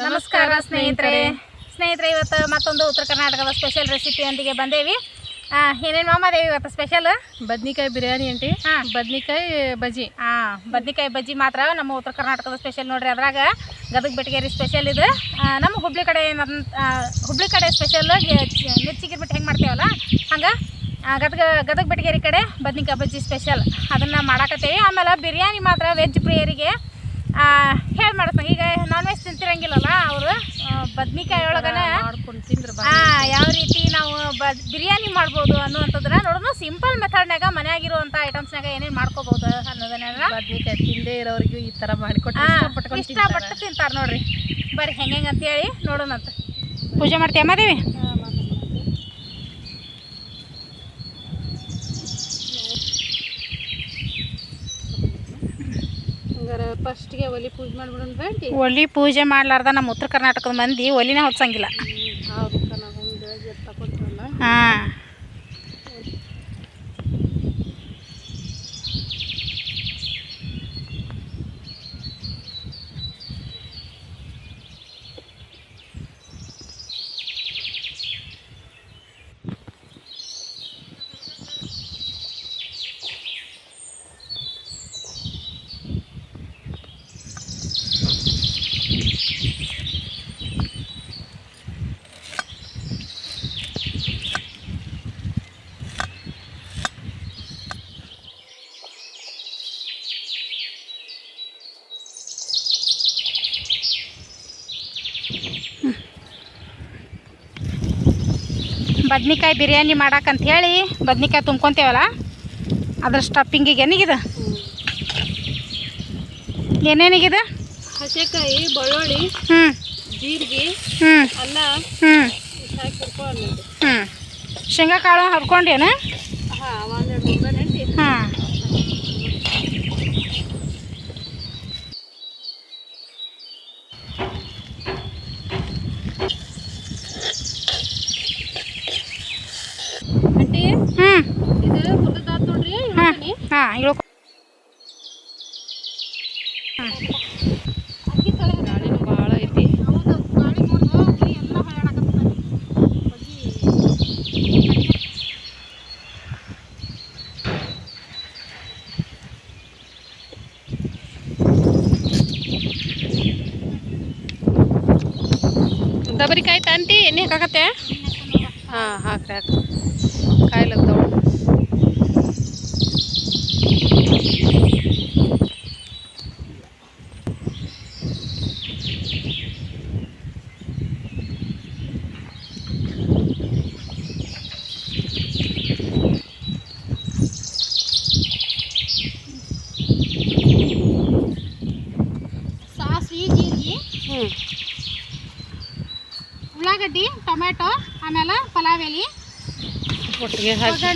ನಮಸ್ಕಾರ ಸ್ನೇಹಿತರೆ. ಸ್ನೇಹಿತರೆ ಇವತ್ತು ಮತ್ತೊಂದು ಉತ್ತರ ಕರ್ನಾಟಕದ ಸ್ಪೆಷಲ್ ರೆಸಿಪಿಯೊಂದಿಗೆ ಬಂದೇವಿ. ಏನೇನು ಮಾಮಾದೇವಿ ಇವತ್ತು ಸ್ಪೆಷಲ್ ಬದ್ನಿಕಾಯಿ ಬಿರಿಯಾನಿ ಅಂಟಿ. ಹಾಂ. ಬದ್ನಿಕಾಯಿ ಬಜ್ಜಿ. ಹಾಂ ಬದ್ನಿಕಾಯಿ ಬಜ್ಜಿ ಮಾತ್ರ ನಮ್ಮ ಉತ್ತರ ಕರ್ನಾಟಕದ ಸ್ಪೆಷಲ್ ನೋಡ್ರಿ. ಅದ್ರಾಗ ಗದಗ ಬೆಟಗೇರಿ ಸ್ಪೆಷಲ್ ಇದು. ನಮ್ಮ ಹುಬ್ಳಿ ಕಡೆ ಹುಬ್ಳಿ ಕಡೆ ಸ್ಪೆಷಲ್ ಮಿರ್ಚಿಗೆ ಬಿಟ್ಟು ಹೆಂಗೆ ಮಾಡ್ತೇವಲ್ಲ? ಹಂಗೆ ಗದಗ ಗದಗ ಬೆಟಗೇರಿ ಕಡೆ ಬದ್ನಿಕಾಯಿ ಬಜ್ಜಿ ಸ್ಪೆಷಲ್ ಅದನ್ನು ಮಾಡಾಕತ್ತೇವಿ. ಆಮೇಲೆ ಬಿರಿಯಾನಿ ಮಾತ್ರ ವೆಜ್ ಪ್ರಿಯರಿಗೆ ಹೇಳಿ ಮಾಡ್ತಾನೆ ಈಗ ನಾನ್ ವೆಜ್ ತಿಂತಿರಂಗಿಲ್ಲಲ್ಲ ಅವರು? ಬದ್ನಿಕಾಯಿ ಒಳಗನ ಮಾಡ್ಕೊಂಡು ತಿಂದ್ರೆ ಆ, ಯಾವ ರೀತಿ ನಾವು ಬಿರಿಯಾನಿ ಮಾಡ್ಬೋದು ಅನ್ನುವಂಥದ್ರ ನೋಡೋಣ ಸಿಂಪಲ್ ಮೆಥಡ್ನಾಗ ಮನ್ಯಾಗಿರುವಂಥ ಐಟಮ್ಸ್ನಾಗ ಏನೇನು ಮಾಡ್ಕೋಬೋದು ಅನ್ನೋದನ್ನ ಬದ್ನಿಕಾಯಿ ತಿಂದೇ ಇರೋರಿಗೂ ಈ ತರ ಮಾಡಿಕೊಟ್ಟು ಇಷ್ಟಪಟ್ಟು ತಿಂತಾರೆ ನೋಡ್ರಿ. ಬರ್ರಿ ಹೆಂಗೆ ಹೆಂಗೆ ಅಂತೇಳಿ ನೋಡೋಣಂತ. ಪೂಜೆ ಮಾಡ್ತೀಯ ಹಂಗಾರೆ ಫಸ್ಟ್ಗೆ ಒಲಿ ಪೂಜೆ ಮಾಡ್ಬಿಡೋಣ ಬೇಡಿ ಒಲಿ ಪೂಜೆ ಮಾಡ್ಲಾರ್ದ ನಮ್ಮ ಉತ್ತರ ಕರ್ನಾಟಕದ ಮಂದಿ ಒಲಿನೇ ಹೊತ್ಸಂಗಿಲ್ಲ. ಹಾಂ. ಬದ್ನಿಕಾಯಿ ಬಿರಿಯಾನಿ ಮಾಡಾಕಂತ ಹೇಳಿ ಬದ್ನಿಕಾಯಿ ತುಂಬ್ಕೊಂತೇವಲ್ಲ? ಅದ್ರ ಸ್ಟಫಿಂಗಿಗೆ ಏನಿಗಿದೆ ಏನೇನಿಗಿದೆ? ಹಸೆಕಾಯಿ ಬೆಳ್ಳುಳ್ಳಿ ಹ್ಞೂ ಜೀರಿಗೆ ಹ್ಞೂ ಅಲ್ಲ ಹ್ಞೂ ಹ್ಞೂ ಶೇಂಗಾ ಕಾಳು ಹರ್ಕೊಂಡೇನ? ಹಾಂ ಒಂದೆರಡು ಮುದ್ದೆ ನೆಂಟಿ ಹಾಂ ಅಂಟಿ ಹ್ಞೂ ಇದು ಹುರಿದಾತ್ ನೋಡ್ರಿ ಹಾಂ ಇಳ್ಕೊನಿ. ಹಾಂ ಇಳ್ಕೊ ಗಾಳಿನೂ ಭಾಳ ಐತಿ ದಬರಿಕಾಯಿ ತಂತಿ ಎಣ್ಣೆ ಹಾಕಾಕತ್ತೆ ಹಾಂ ಹಾಕ್ರಿ ಹಾಕ್ರಿ ಕಾಯಿಲತ್ತವ ಸಾಸಿವೆ ಜೀರಿಗೆ ಹ್ಞೂ ಉಳ್ಳಾಗಡ್ಡಿ ಟೊಮೆಟೊ ಆಮೇಲೆ ಪಲಾವ್ ಎಲೆ ಒಟ್ಟಿಗೆ ಹಾಕಿ.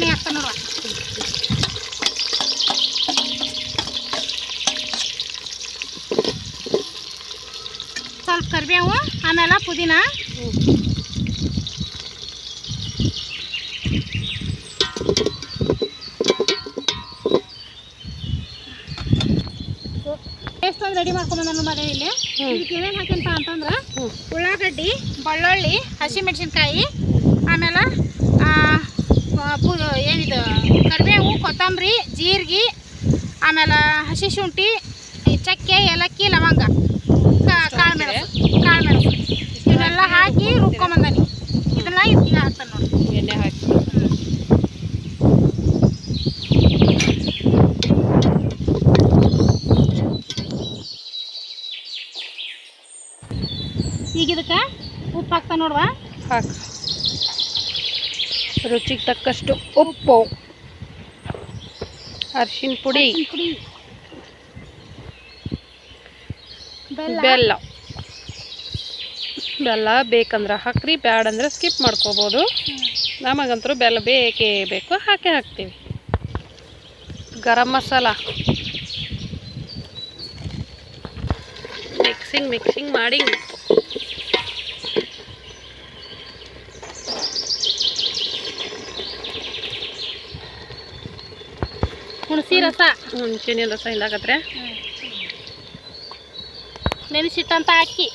ಸ್ವಲ್ಪ ಕರಿಬೇವು ಆಮೇಲೆ ಪುದೀನ. ಒಂದು ರೆಡಿ ಮಾಡ್ಕೊಂಬಂದ ಮನೆ ಇಲ್ಲಿ. ಇದಕ್ಕೆ ಏನೇನು ಹಾಕ್ಯಂತ ಅಂತಂದ್ರೆ ಉಳ್ಳಾಗಡ್ಡಿ ಬೆಳ್ಳುಳ್ಳಿ ಹಸಿಮೆಣಸಿನ್ಕಾಯಿ ಪ- ಏನಿದು ಕರಿಬೇವು ಕೊತ್ತಂಬರಿ ಜೀರಿಗೆ ಆಮೇಲೆ ಹಸಿ ಶುಂಠಿ ಚಕ್ಕೆ ಏಲಕ್ಕಿ ಲವಂಗ. ಕಾ- ಕಾಳು ಮೆಣಸು ಕಾಳು ಮೆಣಸು. ಇವನ್ನೆಲ್ಲ ಹಾಕಿ ರುಬ್ಕೊಂಬಂದಿ ಇದನ್ನ ಈಗ ಹಾಕ್ತಾನೆ ನೋಡಿ. ಎಣ್ಣೆ ಹಾಕಿ. ಈಗ ಇದಕ್ಕೆ ಉಪ್ಪು ಹಾಕ್ತಾನೆ ನೋಡುವ? ಹಾಕು. ರುಚಿಗೆ ತಕ್ಕಷ್ಟು ಉಪ್ಪು ಅರ್ಶಿನ ಪುಡಿ ಬೆಲ್ಲ. ಬೆಲ್ಲ. ಬೇಕಂದ್ರೆ ಹಾಕ್ರಿ ಬ್ಯಾಡಂದ್ರೆ ಸ್ಕಿಪ್ ಮಾಡ್ಕೋಬೋದು. ನಮಗಂತರೂ ಬೆಲ್ಲ ಬೇಕೇ ಬೇಕು ಹಾಕೇ ಹಾಕ್ತೀವಿ. ಗರಂ ಮಸಾಲ. ಮಿಕ್ಸಿಂಗ್ ಮಿಕ್ಸಿಂಗ್ ಮಾಡಿ. ಹುಣಸಿ ರಸ. ಹುಣಸಿನ ರಸ ಹಿಂದಾಕತ್ರೆ ನೆನೆಸಿಟ್ಟಂತ ಅಕ್ಕಿ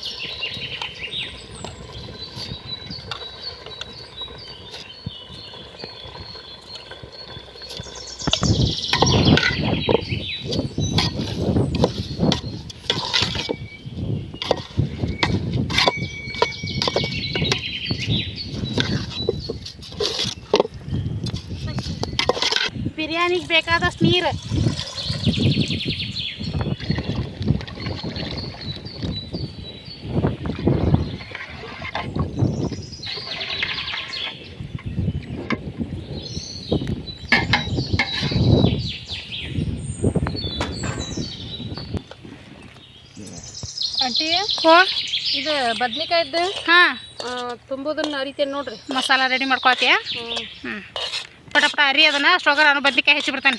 ಬೇಕಾದಷ್ಟು ನೀರು. ಆಂಟಿ ಹೋ? ಇದು ಬದ್ನಿಕಾಯ್ದು? ಹಾಂ. ತುಂಬೋದನ್ನ ಅರಿತೇನೆ ನೋಡ್ರಿ. ಮಸಾಲ ರೆಡಿ ಮಾಡ್ಕೊಳ್ತೀಯಾ? ಹ್ಞೂ ಹ್ಞೂ ಪಟ ಪಟ ಅರಿ ಅದನ್ನ ಅಷ್ಟೊಳಗೆ ನಾನು ಬದ್ನಿಕಾಯಿ ಹೆಚ್ಚಿ ಬಿಡ್ತಾನೆ.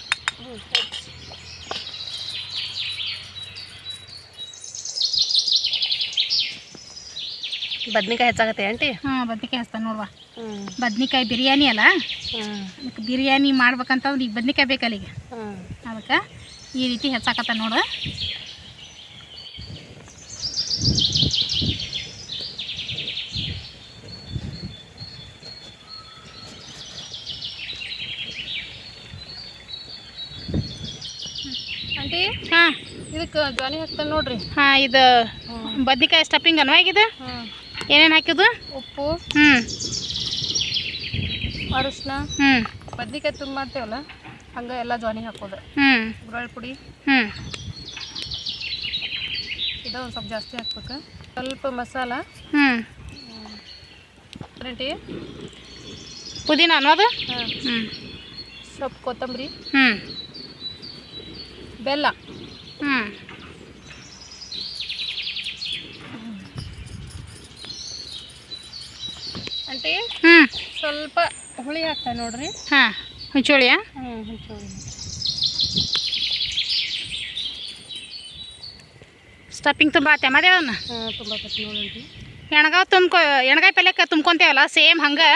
ಬದ್ನಿಕಾಯಿ ಹೆಚ್ಚಾಗತ್ತೆ ಆಂಟಿ? ಹಾಂ ಬದ್ನಿಕಾಯಿ ಹಚ್ತಾನೆ ನೋಡುವ. ಹ್ಞೂ ಬದ್ನಿಕಾಯಿ ಬಿರಿಯಾನಿ ಅಲ್ಲ? ಅದಕ್ಕೆ ಬಿರಿಯಾನಿ ಮಾಡ್ಬೇಕಂತಂದ್ರೆ ಈಗ ಬದ್ನಿಕಾಯಿ ಬೇಕಲ್ಲ ಈಗ. ಅದಕ್ಕೆ ಈ ರೀತಿ ಹೆಚ್ಚಾಕತ್ತ ನೋಡು ಆಂಟಿ ಹಾಂ ಜ್ವಾನಿ ಹಾಕ್ತಾನೆ ನೋಡ್ರಿ. ಹಾಂ ಇದು ಬದ್ನಿಕಾಯಿ ಸ್ಟಫಿಂಗ್ ಅನ್ವಾ ಇದು? ಹ್ಞೂ ಏನೇನು ಹಾಕಿದ್ದು? ಉಪ್ಪು ಹ್ಞೂ ಅರಿಶಿನ ಹ್ಞೂ ಬದ್ನಿಕಾಯಿ ತುಂಬ ಮಾಡ್ತೇವಲ್ಲ ಹಂಗೆ ಎಲ್ಲ ಜ್ವಾನಿ ಹಾಕೋದು. ಹ್ಞೂ ಗುರಳ್ ಪುಡಿ. ಹ್ಞೂ ಇದು ಒಂದು ಸ್ವಲ್ಪ ಜಾಸ್ತಿ ಹಾಕ್ಬೇಕು. ಸ್ವಲ್ಪ ಮಸಾಲ. ಹ್ಞೂ ಪುದೀನ ಅನ್ನೋದು ಹ್ಞೂ ಸ್ವಲ್ಪ ಕೊತ್ತಂಬರಿ. ಹ್ಞೂ ಬೆಲ್ಲ ಹ್ಞೂ ಆಂಟಿ ಹ್ಞೂ ಸ್ವಲ್ಪ ಹುಳಿ ಹಾಕ್ತಾನೆ ನೋಡ್ರಿ. ಹಾಂ ಹುಂಚೋಳಿಯಾ ಹ್ಞೂ ಹುಂಚೋಳಿ ಸ್ಟಫಿಂಗ್ ತುಂಬ ಆತ ಮದೇವನ್ನ ಹಾಂ ತುಂಬ ಎಣ್ಗಾವ್ ತುಂಬ್ಕೊ ಎಣ್ಗಾಯಿ ಪಲ್ಯಕ್ಕೆ ತುಂಬ್ಕೊಂತೇವಲ್ಲ ಸೇಮ್ ಹಂಗೆ?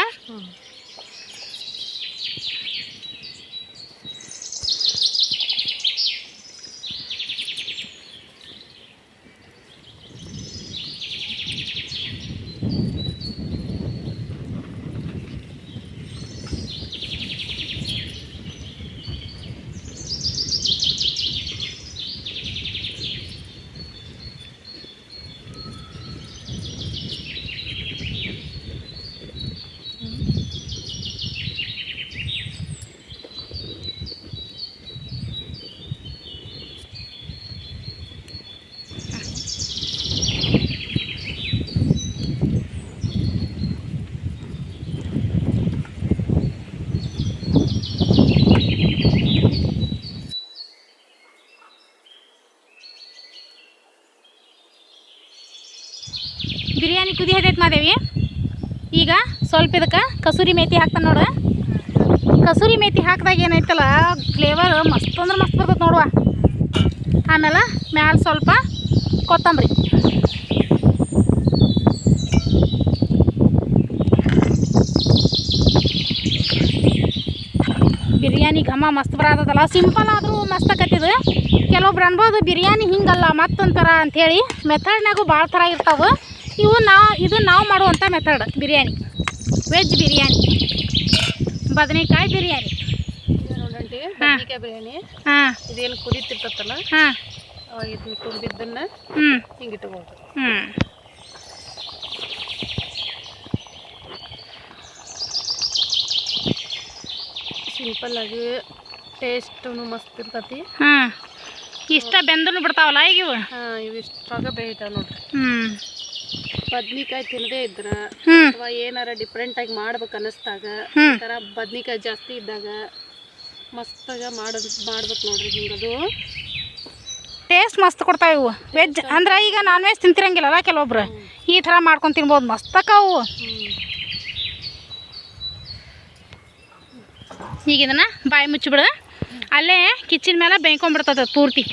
ಬಿರಿಯಾನಿ ಕುದಿ ಹದೈತೆ ಮಾದೇವಿ. ಈಗ ಸ್ವಲ್ಪ ಇದಕ್ಕೆ ಕಸೂರಿ ಮೇತಿ ಹಾಕ್ತಾನೆ ನೋಡು ಕಸೂರಿ ಮೇತಿ ಹಾಕಿದಾಗ ಏನೈತಲ್ಲ ಫ್ಲೇವರ್ ಮಸ್ತ್ ಅಂದ್ರೆ ಮಸ್ತ್ ಬರ್ತೈತೆ ನೋಡುವ. ಆಮೇಲೆ ಮ್ಯಾಲೆ ಸ್ವಲ್ಪ ಕೊತ್ತಂಬರಿ. ಬಿರಿಯಾನಿ ಘಮ ಮಸ್ತ್ ಬರತ್ತದಲ್ಲ ಸಿಂಪಲ್ ಆದರೂ ಮಸ್ತ್ ಆಕತ್ತಿದು. ಕೆಲವೊಬ್ರು ಅನ್ಬೋದು ಬಿರಿಯಾನಿ ಹಿಂಗಲ್ಲ ಮತ್ತೊಂಥರ ಅಂಥೇಳಿ ಮೆಥಡ್ನಾಗೂ ಭಾಳ ಥರ ಇರ್ತಾವೆ. ಇವು ನಾವು ಇದು ನಾವು ಮಾಡುವಂಥ ಮೆಥಡ್ ಬಿರಿಯಾನಿ. ವೆಜ್ ಬಿರಿಯಾನಿ. ಬದನೆಕಾಯಿ ಬಿರಿಯಾನಿ. ನೋಡಂಟಿ ಬದನೆಕಾಯಿ ಬಿರಿಯಾನಿ. ಹಾಂ. ಇದೇನು ಕುದಿತಿರ್ತಲ್ಲ ಹಾಂ. ಇದನ್ನ ಕುದಿದ್ದನ್ನ ಹ್ಞೂ ಹಿಂಗೆ ಇಟ್ಬೋದು ಹ್ಞೂ ಸಿಂಪಲ್ ಆಗಿ ಟೇಸ್ಟು ಮಸ್ತ್ ಇರ್ತತಿ. ಹಾಂ. ಇಷ್ಟ ಬೆಂದನು ಬಿಡ್ತಾವಲ್ಲ ಈಗ ಇವು? ಹಾಂ ಇಷ್ಟ ಬೆಳಿತಾವ ನೋಡ್ರಿ. ಹ್ಞೂ ಬದ್ನಿಕಾಯಿ ತಿನ್ನದೇ ಇದ್ರ ಅಥವಾ ಏನಾರ ಡಿಫ್ರೆಂಟ್ ಆಗಿ ಮಾಡ್ಬೇಕು ಈ ಥರ ಬದ್ನಿಕಾಯಿ ಜಾಸ್ತಿ ಇದ್ದಾಗ ಮಸ್ತಾಗ ಮಾಡೋದು ಮಾಡ್ಬೇಕು ನೋಡ್ರಿ ಹಿಂಗದು ಟೇಸ್ಟ್ ಮಸ್ತ್ ಕೊಡ್ತಾವ ಇವು. ವೆಜ್ ಅಂದ್ರೆ ಈಗ ನಾನ್ ವೆಜ್ ತಿಂತಿರಂಗಿಲ್ಲಲ್ಲ ಕೆಲವೊಬ್ರು. ಈ ಥರ ಮಾಡ್ಕೊಂಡು ತಿನ್ಬೋದು ಮಸ್ತ್ ಅವು. ಈಗ ಇದನ್ನ ಬಾಯಿ ಮುಚ್ಚಿಬಿಡ. ಅಲ್ಲೇ ಕಿಚನ್ ಮೇಲೆ ಬೇಯ್ಕೊಂಡ್ಬಿಡ್ತದ ಪೂರ್ತಿ.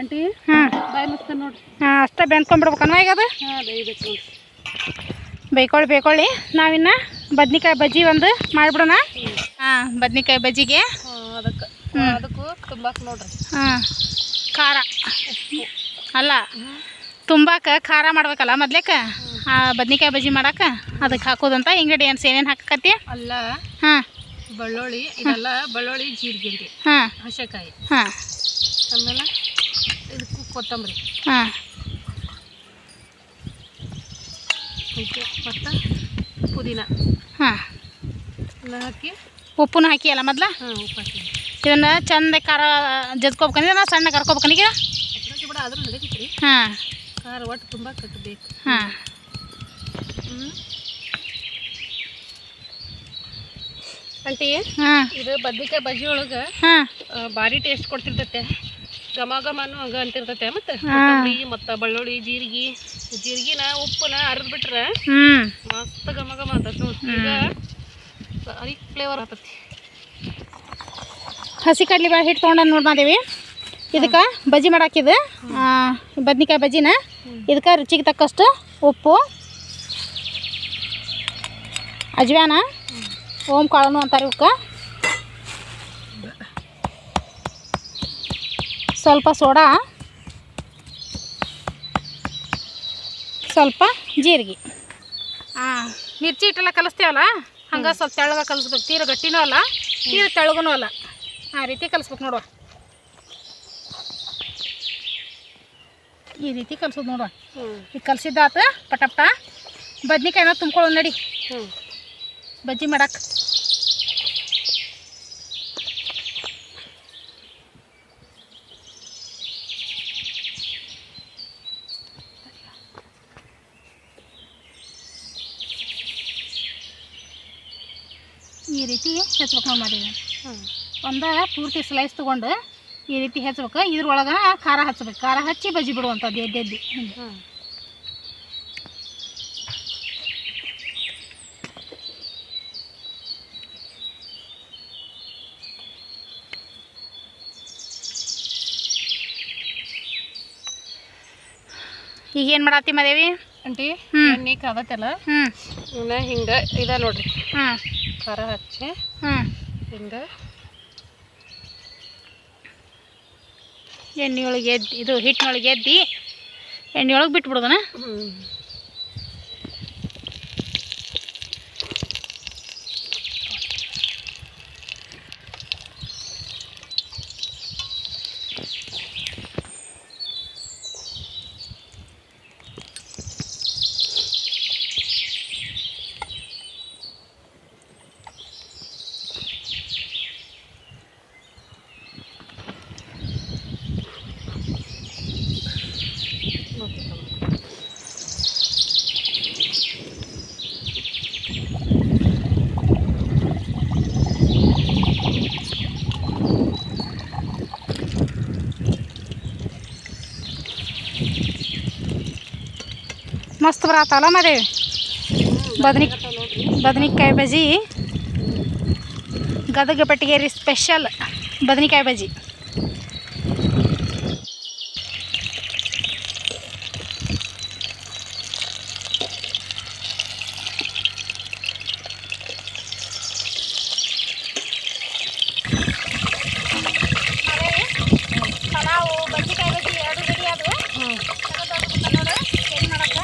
ಆಂಟಿ ಹಾಂ. ಬಾಯ್ ನೋಡ್ರಿ. ಹಾಂ ಅಷ್ಟೇ ಈಗ ಅದು? ಹಾಂ ಬೇಯ್ಬೇಕು ಬೇಯ್ಕೊಳ್ಳಿ ಬೇಯ್ಕೊಳ್ಳಿ. ನಾವಿನ್ನು ಬದ್ನಿಕಾಯಿ ಬಜ್ಜಿ ಒಂದು ಮಾಡಿಬಿಡೋಣ. ಹಾಂ ಬದ್ನಿಕಾಯಿ ಬಜ್ಜಿಗೆ. ಅದಕ್ಕೆ. ಅದಕ್ಕೂ ತುಂಬಾಕ್ ನೋಡ್ರಿ. ಹಾಂ ಖಾರ. ಅಲ್ಲ ತುಂಬಾಕ ಖಾರ ಮಾಡ್ಬೇಕಲ್ಲ ಮೊದ್ಲೇಕ? ಆ ಬದ್ನಿಕಾಯಿ ಬಜ್ಜಿ ಮಾಡಕ್ಕೆ ಅದಕ್ಕೆ ಹಾಕೋದಂತ ಇಂಗ್ರೀಡಿಯೆಂಟ್ಸ್ ಏನೇನು ಹಾಕಕತ್ತಿ? ಅಲ್ಲ ಹಾಂ. ಬೆಳ್ಳುಳ್ಳಿ ಇದೆಲ್ಲ ಬೆಳ್ಳುಳ್ಳಿ ಜೀರಿಗೆ ಹಾಂ. ಹಸೆಕಾಯಿ. ಹಾಂ. ಆಮೇಲೆ ಕೊತ್ತಂಬರಿ. ಹಾಂ. ಉಪ್ಪು ಮತ್ತು ಪುದೀನ. ಹಾಂ. ಎಲ್ಲ ಹಾಕಿ. ಉಪ್ಪನ್ನು ಹಾಕಿ ಅಲ್ಲ ಮೊದ್ಲ? ಹಾಂ ಉಪ್ಪು ಹಾಕಿ ಇದನ್ನ ಚಂದ ಖಾರ ಜಜ್ಕೋಬೇಕಂದ್ರೆ ನಾ ಸಣ್ಣ ಕರ್ಕೋಬೇಕನೀಗ ಬಿಡ ಆದ್ರೂ ನಡೀತೈತಿ ರೀ ಹಾಂ. ಖಾರ ಒಟ್ಟು ತುಂಬ ಕಟ್ಟಬೇಕು. ಹಾಂ. ಹ್ಞೂ ಆಂಟಿ ಹಾಂ ಇದು ಬದ್ನಿಕಾಯಿ ಬಜ್ಜಿ ಒಳಗೆ ಹಾಂ ಭಾರಿ ಟೇಸ್ಟ್ ಕೊಡ್ತಿರ್ತೈತೆ. ಘಮ ಘಮನು ಹಂಗ ಅಂತಿರ್ತೈತೆ ಮತ್ತ? ಕೊತ್ತಂಬರಿ ಮತ್ತ ಬೆಳ್ಳುಳ್ಳಿ ಜೀರಿಗೆ. ಜೀರಿಗಿನ ಉಪ್ಪನ ಅರದ್ ಬಿಟ್ರೆ ಮಸ್ತ್ ಘಮ ಘಮ ಅಂತ ಈಗ ಭಾರಿ ಫ್ಲೇವರ್ ಆತತಿ. ಹಸಿ ಕಡ್ಲಿ ಬೇಳೆ ಹಿಟ್ಟು ತೊಗೊಂಡು ನೋಡಿ ಬಂದೇವಿ ಇದಕ್ಕೆ ಬಜ್ಜಿ ಮಾಡಾಕಿದ ಬದ್ನಿಕಾಯಿ ಬಜ್ಜಿನ. ಇದಕ್ಕೆ ರುಚಿಗೆ ತಕ್ಕಷ್ಟು ಉಪ್ಪು ಅಜ್ವಾನ ಓಂ ಕಾಳನು ಅಂತಾರೆ ಇವಕ್ಕೆ ಸ್ವಲ್ಪ ಸೋಡಾ ಸ್ವಲ್ಪ ಜೀರಿಗೆ. ಹಾಂ ಮಿರ್ಚಿ ಹಿಟ್ಟೆಲ್ಲ ಕಲಿಸ್ತೀವಲ್ಲ? ಹಂಗೆ ಸ್ವಲ್ಪ ತೆಳ್ಳಗ ಕಲಿಸ್ಬೇಕು. ತೀರ ಗಟ್ಟಿನೂ ಅಲ್ಲ ತೀರ ತೆಳಗೂ ಅಲ್ಲ. ಆ ರೀತಿ ಕಲಿಸ್ಬೇಕು ನೋಡುವ. ಈ ರೀತಿ ಕಲ್ಸೋದು ನೋಡುವ. ಈಗ ಪಟ ಪಟಪಟ. ಬದ್ನಿಕಾಯಿನ ತುಂಬ್ಕೊಳ್ಳೋದು ನಡಿ. ಹ್ಞೂ ಬಜ್ಜಿ ಮಾಡಕ್ಕೆ ಈ ರೀತಿ ಹೆಚ್ಚಬೇಕು ಒಂದು ಪೂರ್ತಿ ಸ್ಲೈಸ್ ತೊಗೊಂಡು ಈ ರೀತಿ ಹೆಚ್ಚಬೇಕು ಇದ್ರೊಳಗೆ ಖಾರ ಹಚ್ಬೇಕು. ಖಾರ ಹಚ್ಚಿ ಬಜ್ಜಿ ಬಿಡುವಂಥದ್ದು ಎದ್ದೆದ್ದು ಹ್ಞೂ ಈಗ ಏನು ಮಾಡತ್ತಿ ಮದೇವಿ? ಹ್ಮ್. ಎಣ್ಣೆ ಕಾದತ್ತಲ್ಲ ಇನ್ನ ಹಿಂಗೆ ಇದ ನೋಡ್ರಿ. ಖಾರ ಹಚ್ಚಿ ಹಿಂಗ ಎಣ್ಣೆ ಒಳಗೆ ಎದ್ದು ಇದು ಹಿಟ್ಟಿನೊಳಗೆ ಎದ್ದಿ ಎಣ್ಣೆಯೊಳಗೆ ಬಿಟ್ಬಿಡೋದನ? ಬರತ್ತಲ್ಲ ಮದೇವಿ ಬದ್ನಿ ಬದನಿಕಾಯಿ ಬಜ್ಜಿ. ಗದಗ ಪಟ್ಟಿಗೇರಿ ಸ್ಪೆಷಲ್ ಬದ್ನಿಕಾಯಿ ಬಜ್ಜಿ ಪಲಾವು ಬದ್ನಿಕಾಯಿ ಬಜ್ಜಿ ಎರಡು ರೆಡಿ ಆದವು ಹ್ಞೂ ನೋಡು ಏನು ಮಾಡಕ್ಕ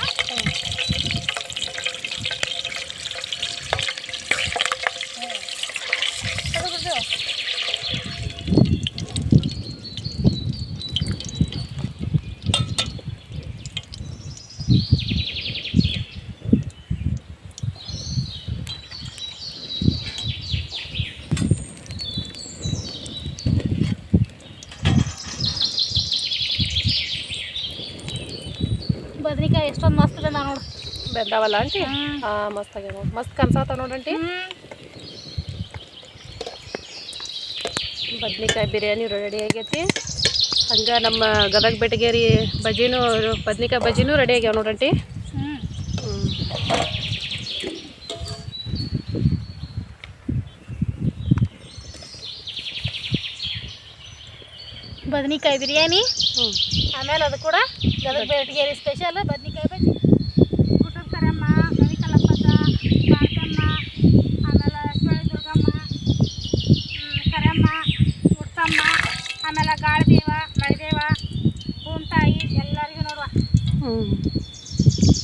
ಬದ್ನಿಕಾಯಿ ಎಷ್ಟೊಂದು ಮಸ್ತ್ ಬಂದ ನೋಡು ಬೆಂದಾವಲ್ಲ ಆಂಟಿ? ಹಾಂ ಮಸ್ತ್ ಆಗ್ಯಾವ ಮಸ್ತ್ ಕನ್ಸಾತ ನೋಡಂಟಿ? ಬದ್ನಿಕಾಯಿ ಬಿರಿಯಾನಿ ರೆಡಿ ಆಗೈತಿ. ಹಂಗೆ ನಮ್ಮ ಗದಗ ಬೆಟಗೇರಿ ಬಜ್ಜಿನೂ ಬದ್ನಿಕಾಯಿ ಬಜ್ಜಿನೂ ರೆಡಿ ಆಗ್ಯಾವ ನೋಡಂಟಿ? ಬದ್ನಿಕಾಯಿ ಬಿರಿಯಾನಿ. ಆಮೇಲೆ ಅದು ಕೂಡ ಗದಗ ಬೆಟಗೇರಿ ಸ್ಪೆಷಲ್ ಬದ್ನಿಕಾಯಿ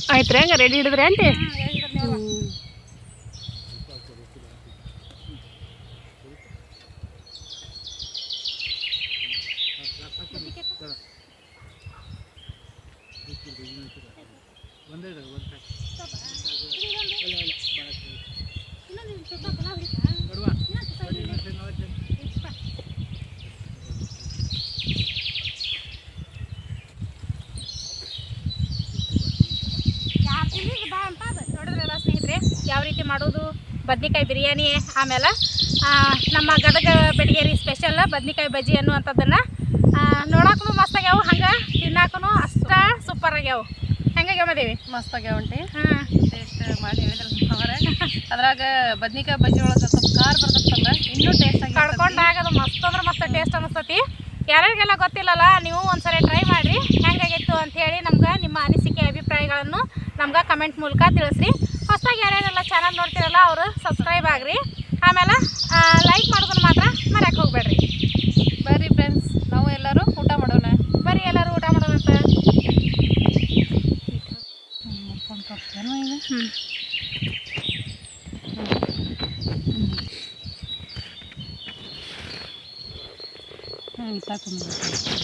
ಆಯ್ತು ರೀ ಹಂಗೆ ರೆಡಿ ಹಿಡಿದ್ರಿ ಆಂಟಿ ಹ್ಞೂ ಹೇಳಿದ್ರು ನೋಡುವ ಹ್ಞೂ ಇನ್ನೊಂದು ಸ್ವಲ್ಪ ಪಲಾವ್ ಹಿಡಿತಾ ಬದ್ನಿಕಾಯಿ ಬಿರಿಯಾನಿ ಆಮೇಲೆ ನಮ್ಮ ಗದಗ ಬೆಡಗೇರಿ ಸ್ಪೆಷಲ್ ಬದ್ನಿಕಾಯಿ ಬಜ್ಜಿ ಅನ್ನುವಂಥದ್ದನ್ನು ನೋಡೋಕ್ಕೂ ಮಸ್ತ್ ಆಗ್ಯಾವು ಹಂಗೆ ತಿನ್ನಾಕೂ ಅಷ್ಟ ಸೂಪರ್ ಆಗ್ಯಾವು. ಹೆಂಗಾಗ್ಯಾವ ದೇವಿ ಮಸ್ತ್ ಆಗ್ಯಾವಂಟಿ ಹಾಂ. ಟೇಸ್ಟ್ ಮಾಡಿ ಹೇಳಿದ್ರೆ ಅದ್ರಾಗ ಬದ್ನಿಕಾಯಿ ಬಜ್ಜಿ ಒಳಗೆ ಸ್ವಲ್ಪ ಖಾರ ಬರ್ತದಲ್ಲ ಇನ್ನೂ ಟೇಸ್ಟ್ ಆಗಿ ಕಡ್ಕೊಂಡಾಗ ಅದು ಮಸ್ತ್ ಅಂದ್ರೆ ಮಸ್ತ್ ಟೇಸ್ಟ್ ಅನಿಸ್ತತಿ. ಯಾರ್ಯಾರಿಗೆಲ್ಲ ಗೊತ್ತಿಲ್ಲಲ್ಲ ನೀವು ಒಂದ್ಸರಿ ಟ್ರೈ ಮಾಡಿರಿ ಹೆಂಗಾಗಿತ್ತು ಅಂತ ಹೇಳಿ ನಮ್ಗೆ ನಿಮ್ಮ ಅನಿಸಿಕೆ ಅಭಿಪ್ರಾಯಗಳನ್ನು ನಮ್ಗೆ ಕಮೆಂಟ್ ಮೂಲಕ ತಿಳಿಸ್ರಿ ಹೊಸದಾಗಿ ಯಾರ್ಯಾರೆಲ್ಲ ಚಾನಲ್ ನೋಡ್ತಿರಲ್ಲ ಅವರು ಸಬ್ಸ್ಕ್ರೈಬ್ ಆಗ್ರಿ ಆಮೇಲೆ ಲೈಕ್ ಮಾಡೋದನ್ನು ಮಾತ್ರ ಮರ್ಯಾಕೆ ಹೋಗ್ಬೇಡ್ರಿ ಬರ್ರಿ ಫ್ರೆಂಡ್ಸ್ ನಾವು ಎಲ್ಲರೂ ಊಟ ಮಾಡೋಣ ಬರ್ರಿ ಎಲ್ಲರೂ ಊಟ ಮಾಡೋಣಂತ ಹ್ಞೂ ಹಾಂ